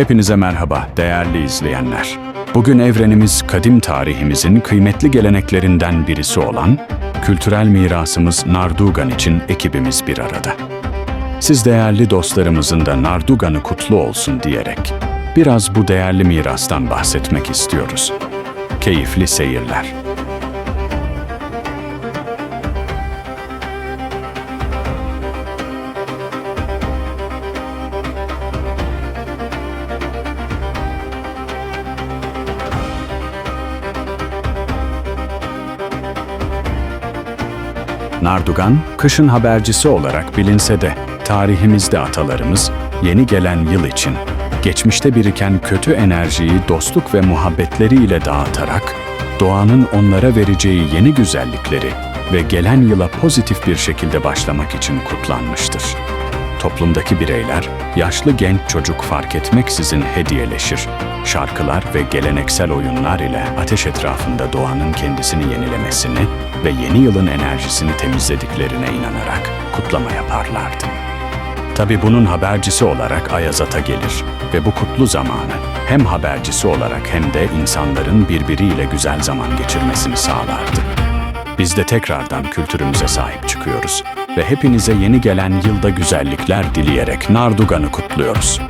Hepinize merhaba değerli izleyenler. Bugün evrenimiz kadim tarihimizin kıymetli geleneklerinden birisi olan kültürel mirasımız Nardugan için ekibimiz bir arada. Siz değerli dostlarımızın da Nardugan'ı kutlu olsun diyerek biraz bu değerli mirastan bahsetmek istiyoruz. Keyifli seyirler. Nardugan, kışın habercisi olarak bilinse de tarihimizde atalarımız yeni gelen yıl için geçmişte biriken kötü enerjiyi dostluk ve muhabbetleriyle dağıtarak doğanın onlara vereceği yeni güzellikleri ve gelen yıla pozitif bir şekilde başlamak için kutlanmıştır. Toplumdaki bireyler, yaşlı genç çocuk fark etmeksizin hediyeleşir. Şarkılar ve geleneksel oyunlar ile ateş etrafında doğanın kendisini yenilemesini ve yeni yılın enerjisini temizlediklerine inanarak kutlama yaparlardı. Tabi bunun habercisi olarak Ayazat'a gelir ve bu kutlu zamanı hem habercisi olarak hem de insanların birbiriyle güzel zaman geçirmesini sağlardı. Biz de tekrardan kültürümüze sahip çıkıyoruz ve hepinize yeni gelen yılda güzellikler dileyerek Nardugan'ı kutluyoruz.